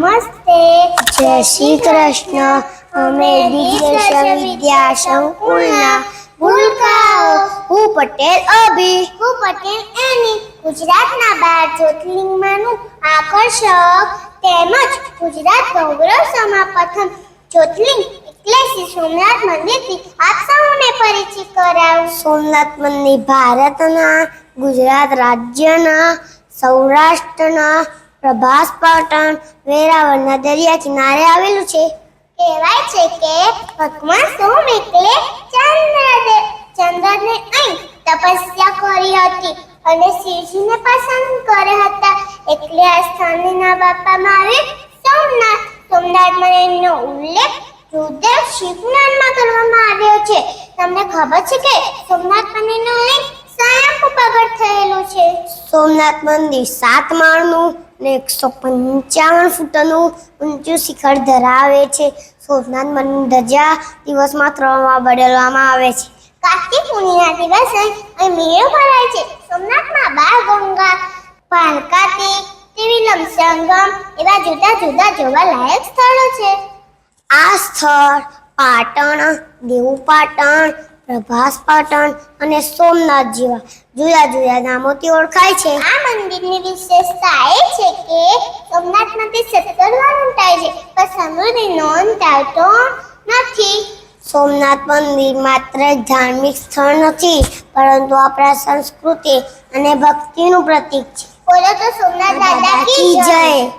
નમસ્તે. જય શ્રી કૃષ્ણ. અમે દિગ્દર્શન વિદ્યા સંકુલના ભૂલકાઓ. હું પટેલ અભી. હું પટેલ એની ગુજરાતના બાર જ્યોતિર્લિંગમાંનું આકર્ષક તેમજ ગુજરાત ગૌરવ સમા પ્રથમ જ્યોતિર્લિંગ એટલે શ્રી સોમનાથ મંદિરથી આપ સૌને પરિચિત કરાવું. સોમનાથ મંદિર ભારતના ગુજરાત રાજ્યના સૌરાષ્ટ્રના પ્રભાસ પાટણ, વેરાવળના દરિયા કિનારે આવેલું છે. કહેવાય છે કે ભગવાન સોમ એટલે ચંદ્રદે ચંદ્રને અહીં તપસ્યા કરી હતી અને શિવજીને પસંદ કર્યા હતા. એટલે આ સ્થાનનું નામ આપવામાં આવ્યું સોમનાથ સોમનાથ મંદિરનો ઉલ્લેખ રુદ્ર શિવનાથમાં કરવામાં આવ્યો છે. તમને ખબર છે કે સોમનાથ મંદિરનો ઉલ્લેખ સ્વયં પ્રગટ થયેલું છે. સોમનાથ મંદિર સાત માળનું ને એકસો પંચાવન ફૂટનું ઊંચું શિખર ધરાવે છે. સોમનાથ મંદિર ધજા દિવસમાં ત્રણ વાર બદલવામાં આવે છે. કાર્તિક પૂર્ણિમા દિવસે અહીં મેળો ભરાય છે. સોમનાથમાં બાળ ગંગા પાલકાતી ત્રિવિલમ સંગમ એવા જુદા જુદા જોવાલાયક સ્થળો છે. આ સ્થળ પાટણ, દેવું પાટણ પ્રભાસ પાટણ અને સોમનાથ જેવા જુદા જુદા નામોથી ઓળખાય છે. આ મંદિરની વિશેષતા એ છે કે સોમનાથમાંથી સત્તર વાર ઊંટાય છે પણ સમૃદ્ધિ નોંધાય તો નથી. સોમનાથ મંદિર માત્ર ધાર્મિક સ્થળ નથી પરંતુ આપણા સંસ્કૃતિ અને ભક્તિનું પ્રતીક છે. બોલો તો સોમનાથ દાદા કી જય.